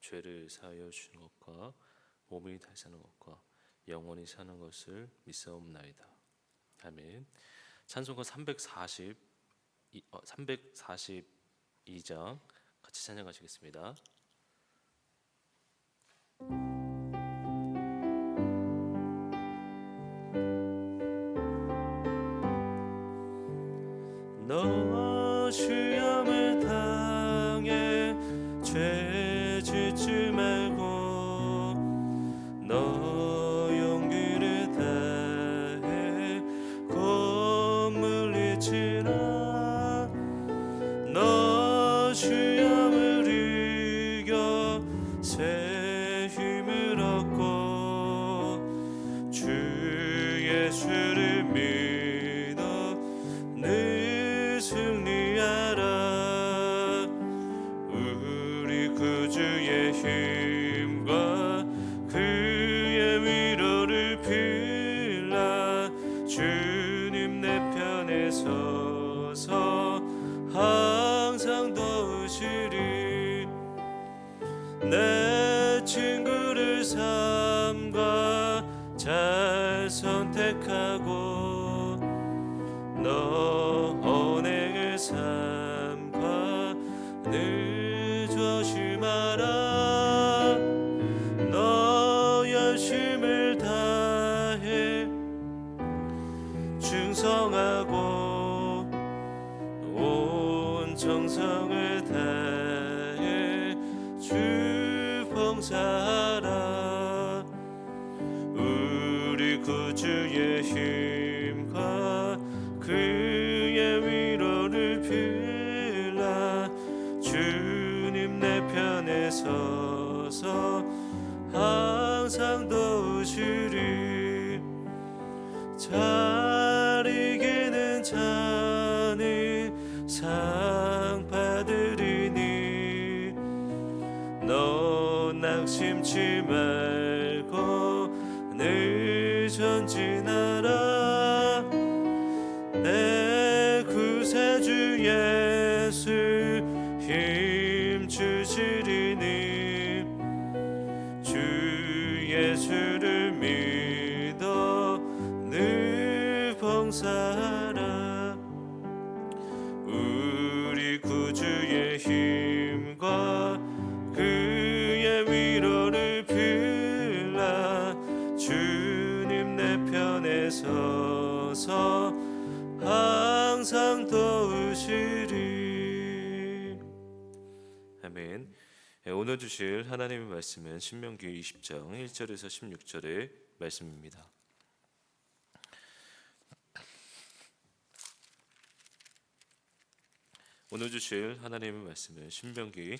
죄를 사하여 주는 것과 몸이 다시 사는 것과 영원히 사는 것을 믿사옵나이다. 아멘. 찬송가 340 어, 342장 같이 찬양하시겠습니다. 늘승 충성하고 온 정성을 늘 전진하 오늘 주실 하나님의 말씀은 신명기 20장 1절에서 16절의 말씀입니다 오늘 주실 하나님의 말씀은 신명기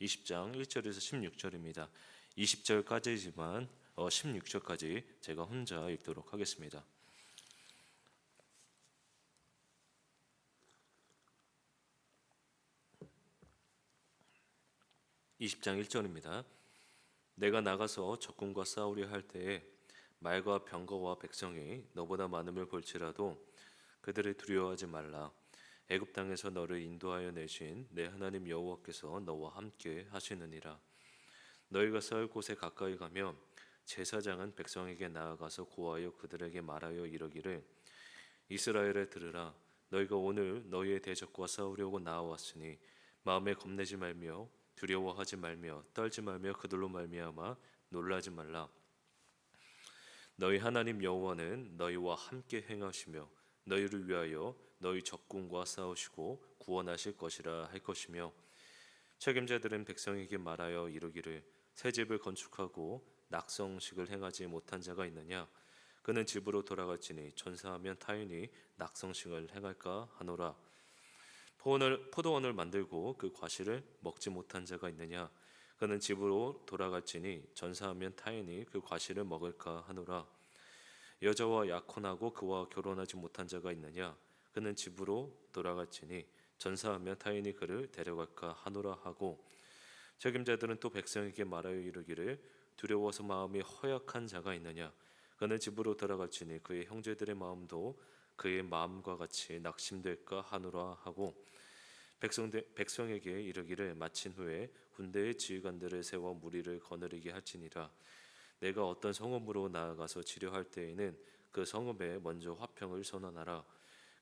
20장 1절에서 16절입니다. 20절까지지만 어, 16절까지 제가 혼자 읽도록 하겠습니다. (20장 1절입니다) 내가 나가서 적군과 싸우려 할 때에 말과 병거와 백성이 너보다 많음을 볼지라도 그들을 두려워하지 말라. 애굽 땅에서 너를 인도하여 내신 내 하나님 여호와께서 너와 함께 하시느니라. 너희가 싸울 곳에 가까이 가면 제사장은 백성에게 나아가서 고하여 그들에게 말하여 이러기를 이스라엘에 들으라. 너희가 오늘 너희의 대적과 싸우려고 나와왔으니 마음에 겁내지 말며 두려워하지 말며 떨지 말며 그들로 말미암아 놀라지 말라. 너희 하나님 여호와는 너희와 함께 행하시며 너희를 위하여 너희 적군과 싸우시고 구원하실 것이라 할 것이며 책임자들은 백성에게 말하여 이르기를 새 집을 건축하고 낙성식을 행하지 못한 자가 있느냐? 그는 집으로 돌아갈지니 전사하면 타인이 낙성식을 행할까 하노라 포원을, 포도원을 만들고 그 과실을 먹지 못한 자가 있느냐? 그는 집으로 돌아갈지니 전사하면 타인이 그 과실을 먹을까 하노라. 여자와 약혼하고 그와 결혼하지 못한 자가 있느냐? 그는 집으로 돌아갈지니 전사하면 타인이 그를 데려갈까 하노라 하고. 책임자들은 또 백성에게 말하여 이르기를 두려워서 마음이 허약한 자가 있느냐? 그는 집으로 돌아갈지니 그의 형제들의 마음도 그의 마음과 같이 낙심될까 하노라 하고 백성 백성에게 이르기를 마친 후에 군대의 지휘관들을 세워 무리를 거느리게 할지니라. 내가 어떤 성읍으로 나아가서 치료할 때에는 그 성읍에 먼저 화평을 선언하라.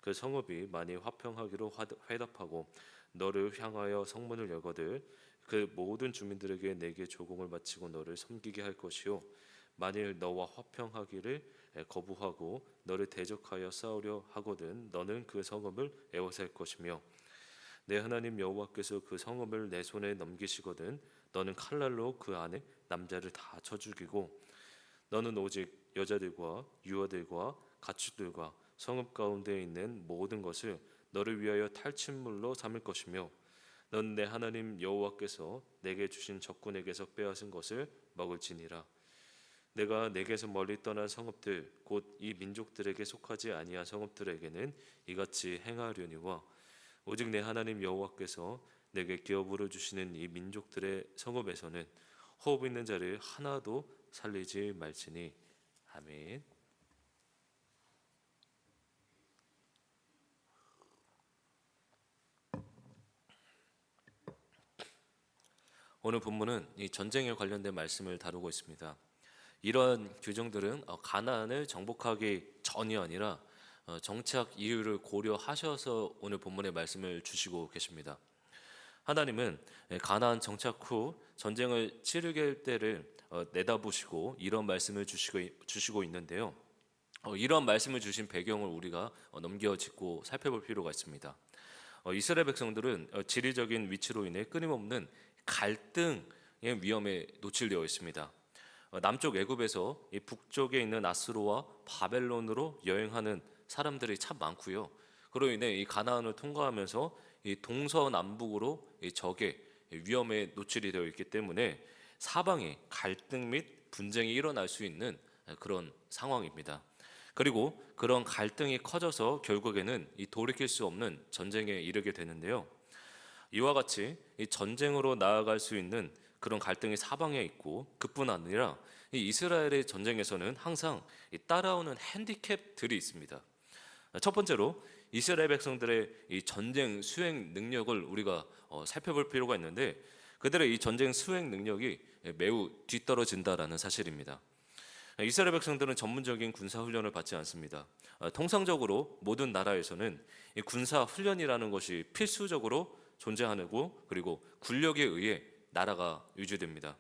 그 성읍이 만일 화평하기로 화- 회답하고 너를 향하여 성문을 열거들 그 모든 주민들에게 내게 조공을 바치고 너를 섬기게 할 것이요. 만일 너와 화평하기를 거부하고 너를 대적하여 싸우려 하거든 너는 그 성읍을 에워쌀 것이며 내 하나님 여호와께서 그 성읍을 내 손에 넘기시거든 너는 칼날로 그 안에 남자를 다 쳐 죽이고 너는 오직 여자들과 유아들과 가축들과 성읍 가운데 있는 모든 것을 너를 위하여 탈취물로 삼을 것이며 넌 내 하나님 여호와께서 내게 주신 적군에게서 빼앗은 것을 먹을지니라. 내가 내게서 멀리 떠난 성읍들 곧 이 민족들에게 속하지 아니한 성읍들에게는 이같이 행하려니와 오직 내 하나님 여호와께서 내게 기업으로 주시는 이 민족들의 성읍에서는 호흡 있는 자를 하나도 살리지 말지니 아멘. 오늘 본문은 이 전쟁에 관련된 말씀을 다루고 있습니다. 이러한 규정들은 어, 가나안을 정복하기 전이 아니라 어, 정착 이유를 고려하셔서 오늘 본문의 말씀을 주시고 계십니다. 하나님은 예, 가나안 정착 후 전쟁을 치르게 할 때를 어, 내다보시고 이런 말씀을 주시고 주시고 있는데요. 어, 이러한 말씀을 주신 배경을 우리가 어, 넘겨짚고 살펴볼 필요가 있습니다. 어, 이스라엘 백성들은 어, 지리적인 위치로 인해 끊임없는 갈등의 위험에 노출되어 있습니다. 어, 남쪽 애굽에서 이 북쪽에 있는 아스로와 바벨론으로 여행하는 사람들이 참 많고요. 그로 인해 이 가나안을 통과하면서 이 동서남북으로 이 적의 위험에 노출이 되어 있기 때문에 사방에 갈등 및 분쟁이 일어날 수 있는 그런 상황입니다. 그리고 그런 갈등이 커져서 결국에는 이 돌이킬 수 없는 전쟁에 이르게 되는데요. 이와 같이 이 전쟁으로 나아갈 수 있는 그런 갈등이 사방에 있고 그뿐 아니라 이 이스라엘의 전쟁에서는 항상 이 따라오는 핸디캡들이 있습니다. 첫 번째로 이스라엘 백성들의 이 전쟁 수행 능력을 우리가 어, 살펴볼 필요가 있는데 그들의 이 전쟁 수행 능력이 매우 뒤떨어진다라는 사실입니다. 이스라엘 백성들은 전문적인 군사 훈련을 받지 않습니다. 어, 통상적으로 모든 나라에서는 이 군사 훈련이라는 것이 필수적으로 존재하고 그리고 군력에 의해 나라가 유지됩니다.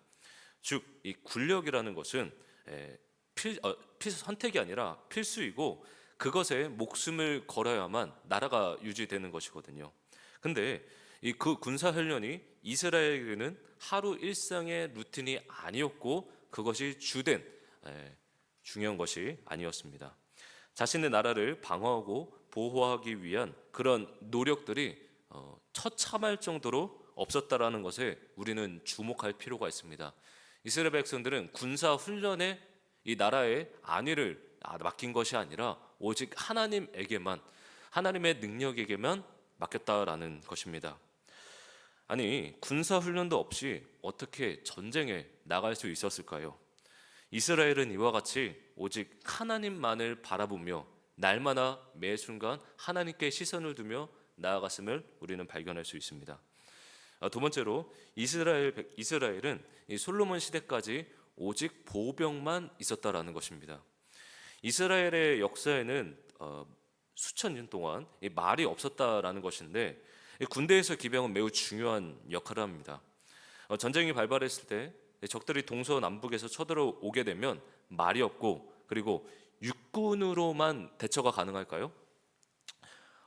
즉 이 군력이라는 것은 에, 필, 어, 필 선택이 아니라 필수이고 그것에 목숨을 걸어야만 나라가 유지되는 것이거든요. 근데 이 그 군사 훈련이 이스라엘에게는 하루 일상의 루틴이 아니었고 그것이 주된 에, 중요한 것이 아니었습니다. 자신의 나라를 방어하고 보호하기 위한 그런 노력들이 어, 처참할 정도로 없었다라는 것에 우리는 주목할 필요가 있습니다. 이스라엘 백성들은 군사 훈련에 이 나라의 안위를 아, 맡긴 것이 아니라 오직 하나님에게만 하나님의 능력에게만 맡겼다라는 것입니다. 아니 군사 훈련도 없이 어떻게 전쟁에 나갈 수 있었을까요? 이스라엘은 이와 같이 오직 하나님만을 바라보며 날마다 매 순간 하나님께 시선을 두며 나아갔음을 우리는 발견할 수 있습니다. 아, 두 번째로 이스라엘 백- 이스라엘은 이 솔로몬 시대까지 오직 보병만 있었다라는 것입니다. 이스라엘의 역사에는 어, 수천 년 동안 이 말이 없었다라는 것인데 이 군대에서 기병은 매우 중요한 역할을 합니다. 어, 전쟁이 발발했을 때 적들이 동서남북에서 쳐들어오게 되면 말이 없고 그리고 육군으로만 대처가 가능할까요?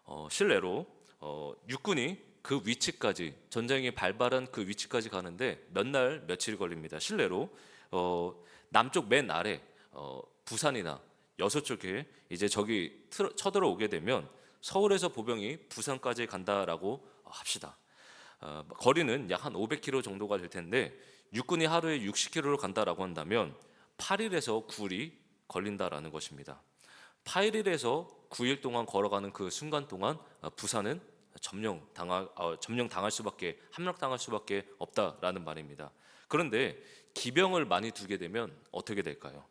어, 실례로 어, 육군이 그 위치까지 전쟁이 발발한 그 위치까지 가는데 몇 날 며칠 걸립니다. 실례로 어, 남쪽 맨 아래 어, 부산이나 여서 쪽에 이제 적이 틀어- 쳐들어오게 되면 서울에서 보병이 부산까지 간다라고 합시다. 어, 거리는 약 한 500km 정도가 될 텐데 육군이 하루에 60km를 간다라고 한다면 8일에서 9일이 걸린다라는 것입니다. 8일에서 9일 동안 걸어가는 그 순간 동안 어, 부산은 점령 당할 어, 점령 당할 수밖에 함락 당할 수밖에 없다라는 말입니다. 그런데 기병을 많이 두게 되면 어떻게 될까요?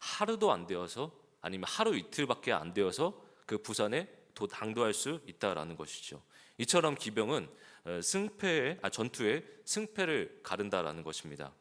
하루도 안 되어서 아니면 하루 이틀밖에 안 되어서 그 부산에 도 당도할 수 있다라는 것이죠. 이처럼 기병은 어, 승패에 아, 전투에 승패를 가른다라는 것입니다.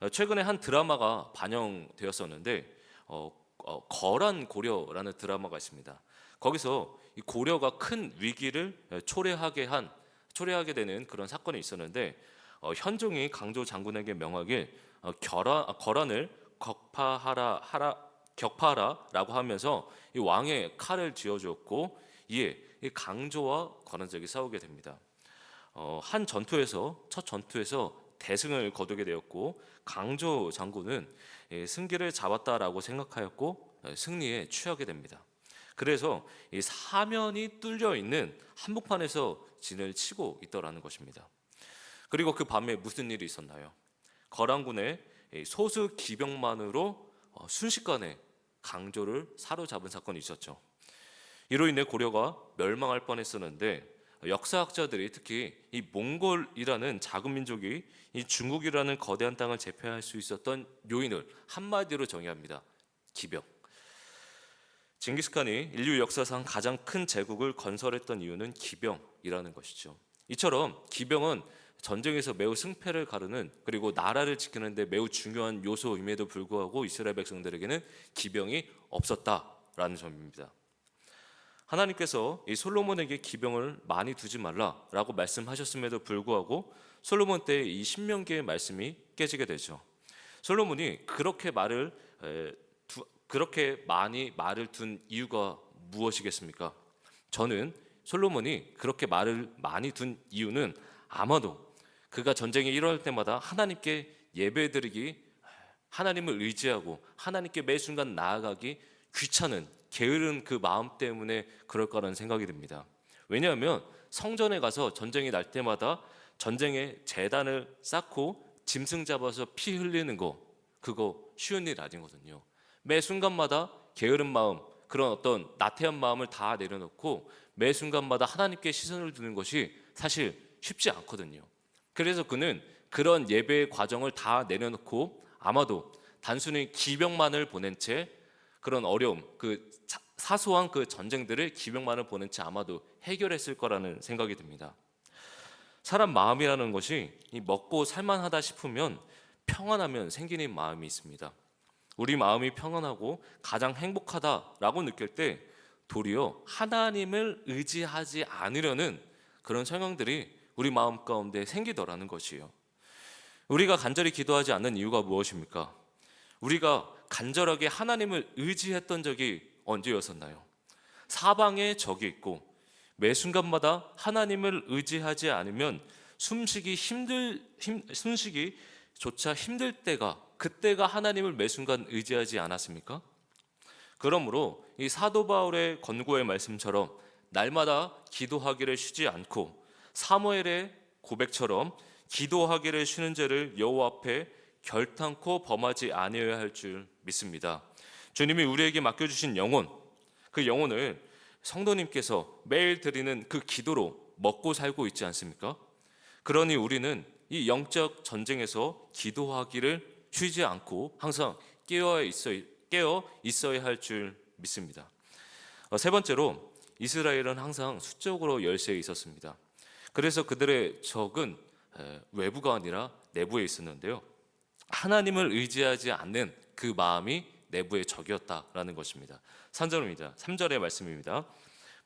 어, 최근에 한 드라마가 반영되었었는데 어, 어, 거란 고려라는 드라마가 있습니다. 거기서 이 고려가 큰 위기를 에, 초래하게 한 초래하게 되는 그런 사건이 있었는데 어, 현종이 강조 장군에게 명하게 어, 결하, 아, 거란을 격파하라 하라 격파하라라고 하면서 이 왕의 칼을 쥐어주었고 이에 이 강조와 거란적이 싸우게 됩니다. 어, 한 전투에서 첫 전투에서 대승을 거두게 되었고 강조 장군은 예, 승기를 잡았다라고 생각하였고 예, 승리에 취하게 됩니다. 그래서 이 사면이 뚫려 있는 한복판에서 진을 치고 있더라는 것입니다. 그리고 그 밤에 무슨 일이 있었나요? 거란군의 이 소수 기병만으로 어, 순식간에 강조를 사로잡은 사건이 있었죠. 이로 인해 고려가 멸망할 뻔했었는데 역사학자들이 특히 이 몽골이라는 작은 민족이 이 중국이라는 거대한 땅을 제패할 수 있었던 요인을 한마디로 정의합니다. 기병. 징기스칸이 인류 역사상 가장 큰 제국을 건설했던 이유는 기병이라는 것이죠. 이처럼 기병은 전쟁에서 매우 승패를 가르는 그리고 나라를 지키는데 매우 중요한 요소임에도 불구하고 이스라엘 백성들에게는 기병이 없었다라는 점입니다. 하나님께서 이 솔로몬에게 기병을 많이 두지 말라라고 말씀하셨음에도 불구하고 솔로몬 때 이 신명기의 말씀이 깨지게 되죠. 솔로몬이 그렇게 말을 에, 두, 그렇게 많이 말을 둔 이유가 무엇이겠습니까? 저는 솔로몬이 그렇게 말을 많이 둔 이유는 아마도 그가 전쟁에 일어날 때마다 하나님께 예배드리기 하나님을 의지하고 하나님께 매 순간 나아가기 귀찮은 게으른 그 마음 때문에 그럴 거라는 생각이 듭니다. 왜냐하면 성전에 가서 전쟁이 날 때마다 전쟁의 재단을 쌓고 짐승 잡아서 피 흘리는 거 그거 쉬운 일 아니거든요. 매 순간마다 게으른 마음 그런 어떤 나태한 마음을 다 내려놓고 매 순간마다 하나님께 시선을 두는 것이 사실 쉽지 않거든요. 그래서 그는 그런 예배의 과정을 다 내려놓고 아마도 단순히 기병만을 보낸 채 그런 어려움, 그 사- 사소한 그 전쟁들을 기병만을 보낸 채 아마도 해결했을 거라는 생각이 듭니다. 사람 마음이라는 것이 이 먹고 살만하다 싶으면 평안하면 생기는 마음이 있습니다. 우리 마음이 평안하고 가장 행복하다라고 느낄 때 도리어 하나님을 의지하지 않으려는 그런 성향들이 우리 마음 가운데 생기더라는 것이에요. 우리가 간절히 기도하지 않는 이유가 무엇입니까? 우리가 간절하게 하나님을 의지했던 적이 언제였었나요? 사방에 적이 있고 매 순간마다 하나님을 의지하지 않으면 숨쉬기 힘들 힘, 숨쉬기 조차 힘들 때가 그때가 하나님을 매 순간 의지하지 않았습니까? 그러므로 이 사도 바울의 권고의 말씀처럼 날마다 기도하기를 쉬지 않고 사무엘의 고백처럼 기도하기를 쉬는 죄를 여호와 앞에 결탄코 범하지 아니어야 할 줄 믿습니다. 주님이 우리에게 맡겨 주신 영혼, 그 영혼을 성도님께서 매일 드리는 그 기도로 먹고 살고 있지 않습니까? 그러니 우리는 이 영적 전쟁에서 기도하기를 쉬지 않고 항상 깨어 있어 깨어 있어야 할 줄 믿습니다. 어, 세 번째로 이스라엘은 항상 수적으로 열세에 있었습니다. 그래서 그들의 적은 에, 외부가 아니라 내부에 있었는데요. 하나님을 의지하지 않는 그 마음이 내부의 적이었다라는 것입니다. 3절입니다. 3절의 말씀입니다.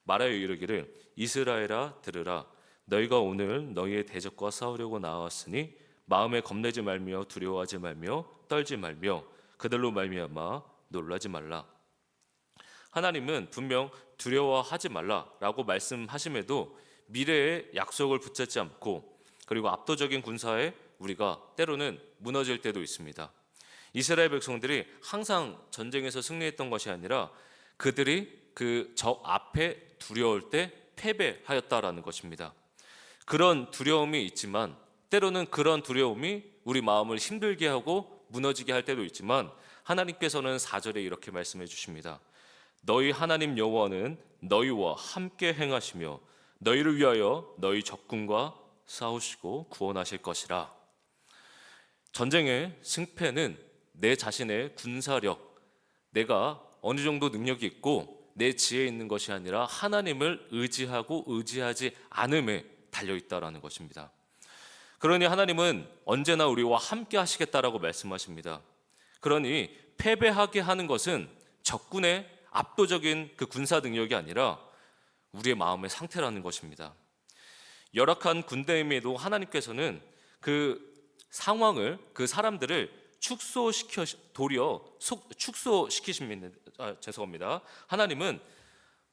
말하여 이르기를 이스라엘아 들으라 너희가 오늘 너희의 대적과 싸우려고 나왔으니 마음에 겁내지 말며 두려워하지 말며 떨지 말며 그들로 말미암아 놀라지 말라. 하나님은 분명 두려워하지 말라라고 말씀하심에도 미래의 약속을 붙잡지 않고 그리고 압도적인 군사에 우리가 때로는 무너질 때도 있습니다. 이스라엘 백성들이 항상 전쟁에서 승리했던 것이 아니라 그들이 그 적 앞에 두려울 때 패배하였다라는 것입니다. 그런 두려움이 있지만 때로는 그런 두려움이 우리 마음을 힘들게 하고 무너지게 할 때도 있지만 하나님께서는 4절에 이렇게 말씀해 주십니다. 너희 하나님 여호와는 너희와 함께 행하시며 너희를 위하여 너희 적군과 싸우시고 구원하실 것이라. 전쟁의 승패는 내 자신의 군사력, 내가 어느 정도 능력이 있고 내 지혜에 있는 것이 아니라 하나님을 의지하고 의지하지 않음에 달려 있다라는 것입니다. 그러니 하나님은 언제나 우리와 함께 하시겠다라고 말씀하십니다. 그러니 패배하게 하는 것은 적군의 압도적인 그 군사 능력이 아니라 우리의 마음의 상태라는 것입니다. 열악한 군대임에도 하나님께서는 그 상황을 그 사람들을 축소시켜 도리어 속, 축소시키십니다. 아, 죄송합니다. 하나님은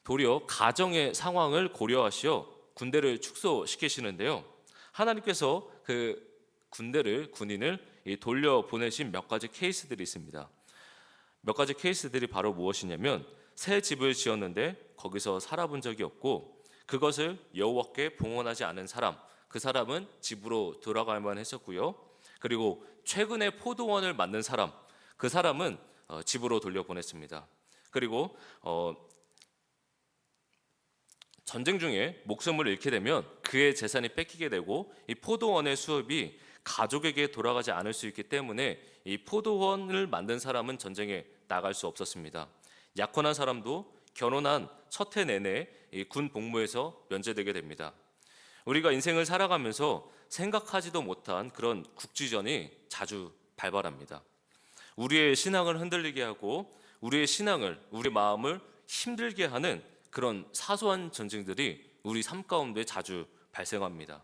도리어 가정의 상황을 고려하시어 군대를 축소시키시는데요. 하나님께서 그 군대를 군인을 이 돌려 보내신 몇 가지 케이스들이 있습니다. 몇 가지 케이스들이 바로 무엇이냐면 새 집을 지었는데 거기서 살아본 적이 없고 그것을 여호와께 봉헌하지 않은 사람 그 사람은 집으로 돌아갈만 했었고요. 그리고 최근에 포도원을 만든 사람 그 사람은 어, 집으로 돌려보냈습니다. 그리고 어, 전쟁 중에 목숨을 잃게 되면 그의 재산이 뺏기게 되고 이 포도원의 수업이 가족에게 돌아가지 않을 수 있기 때문에 이 포도원을 만든 사람은 전쟁에 나갈 수 없었습니다. 약혼한 사람도 결혼한 첫 해 내내 이군 복무에서 면제되게 됩니다. 우리가 인생을 살아가면서 생각하지도 못한 그런 국지전이 자주 발발합니다. 우리의 신앙을 흔들리게 하고 우리의 신앙을 우리 마음을 힘들게 하는 그런 사소한 전쟁들이 우리 삶 가운데 자주 발생합니다.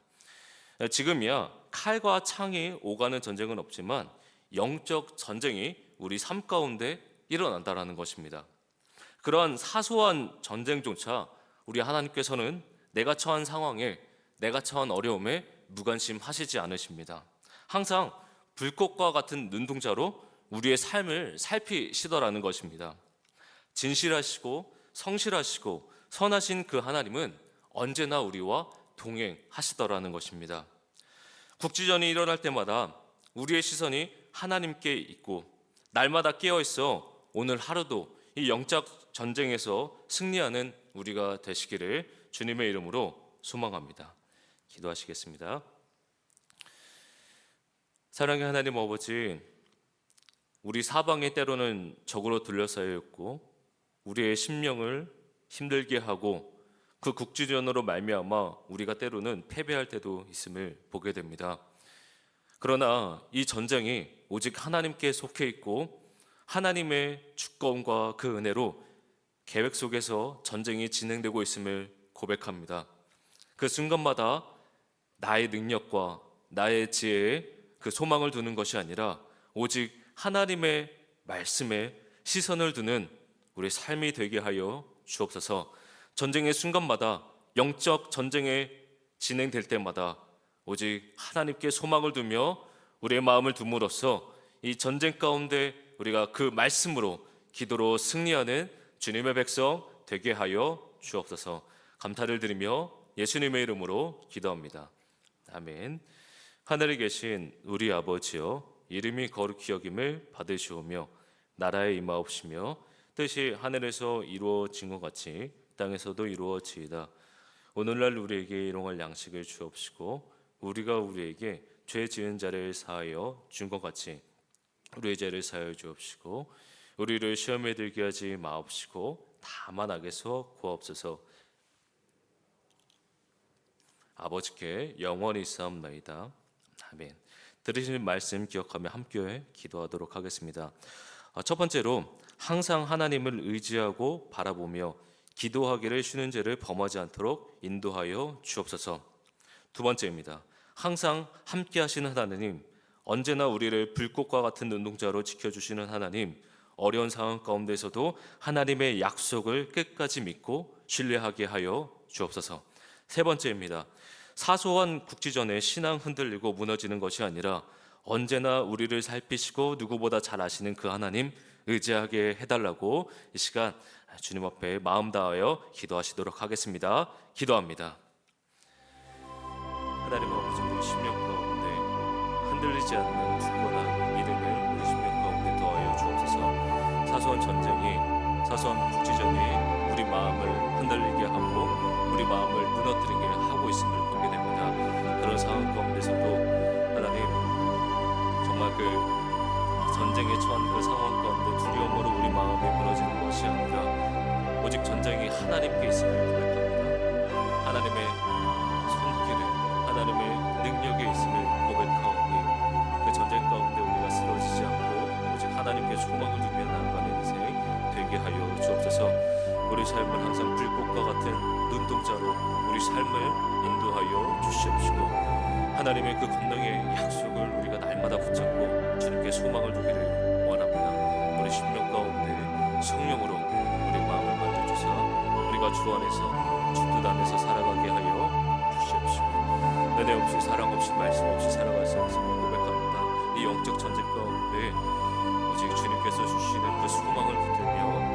지금이야 칼과 창이 오가는 전쟁은 없지만 영적 전쟁이 우리 삶 가운데 일어난다라는 것입니다. 그러한 사소한 전쟁조차 우리 하나님께서는 내가 처한 상황에 내가 처한 어려움에 무관심하시지 않으십니다. 항상 불꽃과 같은 눈동자로 우리의 삶을 살피시더라는 것입니다. 진실하시고 성실하시고 선하신 그 하나님은 언제나 우리와 동행하시더라는 것입니다. 국지전이 일어날 때마다 우리의 시선이 하나님께 있고 날마다 깨어 있어 오늘 하루도 이 영적 전쟁에서 승리하는 우리가 되시기를 주님의 이름으로 소망합니다. 기도하시겠습니다. 사랑의 하나님 아버지, 우리 사방에 때로는 적으로 둘러싸여 있고 우리의 심령을 힘들게 하고 그 국지전으로 말미암아 우리가 때로는 패배할 때도 있음을 보게 됩니다. 그러나 이 전쟁이 오직 하나님께 속해 있고 하나님의 주권과 그 은혜로 계획 속에서 전쟁이 진행되고 있음을 고백합니다. 그 순간마다 나의 능력과 나의 지혜에 그 소망을 두는 것이 아니라 오직 하나님의 말씀에 시선을 두는 우리 삶이 되게 하여 주옵소서. 전쟁의 순간마다 영적 전쟁에 진행될 때마다 오직 하나님께 소망을 두며 우리의 마음을 둠으로써 이 전쟁 가운데 우리가 그 말씀으로 기도로 승리하는 주님의 백성 되게 하여 주옵소서. 감사를 드리며 예수님의 이름으로 기도합니다. 아멘. 하늘에 계신 우리 아버지여 이름이 거룩히 여김을 받으시오며 나라에 임하옵시며 뜻이 하늘에서 이루어진 것 같이 땅에서도 이루어지이다. 오늘날 우리에게 일용할 양식을 주옵시고 우리가 우리에게 죄 지은 자를 사하여 준 것 같이 우리의 죄를 사하여 주옵시고 우리를 시험에 들게 하지 마옵시고 다만 악에서 구하옵소서. 아버지께 영원히 싸움나이다. 아멘. 들으시는 말씀 기억하며 함께 기도하도록 하겠습니다. 어, 첫 번째로 항상 하나님을 의지하고 바라보며 기도하기를 쉬는 죄를 범하지 않도록 인도하여 주옵소서. 두 번째입니다. 항상 함께 하시는 하나님, 언제나 우리를 불꽃과 같은 눈동자로 지켜주시는 하나님, 어려운 상황 가운데서도 하나님의 약속을 끝까지 믿고 신뢰하게 하여 주옵소서. 세 번째입니다. 사소한 국지전에 신앙 흔들리고 무너지는 것이 아니라 언제나 우리를 살피시고 누구보다 잘 아시는 그 하나님 의지하게 해달라고 이 시간 주님 앞에 마음 다하여 기도하시도록 하겠습니다. 기도합니다. 하나님 아버지 우리 심령 가운데 흔들리지 않는 굳건한 전쟁이 사소한 국지전이 우리 마음을 흔들리게 하고 우리 마음을 무너뜨리게 하고 있음을 보게 됩니다. 그런 상황 가운데서도 하나님 정말 그 전쟁에 처한 그 상황 가운데 두려움으로 우리 마음이 무너지는 것이 아니라 오직 전쟁이 하나님께 있음을 고백합니다. 하나님의 삶을 항상 불꽃과 같은 눈동자로 우리 삶을 인도하여 주시옵시고 하나님의 그 권능의 약속을 우리가 날마다 붙잡고 주님께 소망을 두기를 원합니다. 우리 심령 가운데 성령으로 우리 마음을 만져주사 우리가 주 안에서 주뜻 안에서 살아가게 하여 주시옵시고 은혜 없이 사랑 없이 말씀 없이 살아갈 수 없음을 고백합니다. 이 영적 전쟁 가운데 오직 주님께서 주시는 그 소망을 붙들며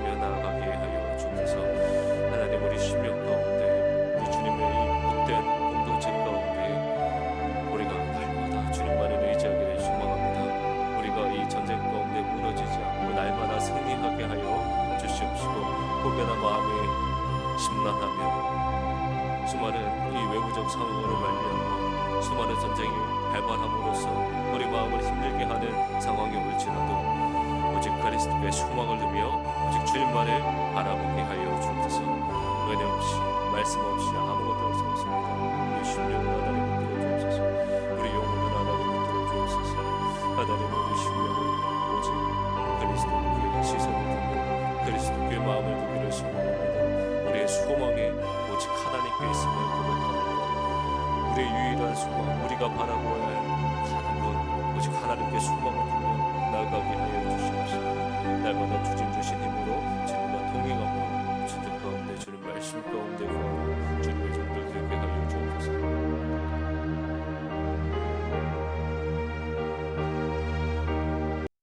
바라보며 나아가게 하여 주옵소서. 하나님 우리 심령 가운데 우리 주님의 이 복된 공동체 가운데 우리가 날마다 주님만을 의지하기를 소망합니다. 우리가 이 전쟁 가운데 무너지지 않고 날마다 승리하게 하여 주시옵시고 혹여나 마음이 심란하며 수많은 이 외부적 상황으로 말미암아 수많은 전쟁이 발발함으로써 우리 마음을 힘들게 하는 상황이 올지라도 오직 그리스도의 소망을 두며 주님만을 바라보게 하여 주옵소서. 은혜 없이 말씀 없이 아무것도 할수 없습니다. 우리 심령을 하나님 붙들어 주옵소서. 우리 영혼을 하나님 붙들어 주옵소서. 하나님 우리 심령을 오직 그리스도께 시선을 두고 그리스도께 마음을 두기를 소망합니다. 우리의 소망이 오직 하나님께 있음을 고백합니다. 우리의 유일한 소망 우리가 바라보아야 할 다른 분 오직 하나님께 소망을 두며 나아가게 하여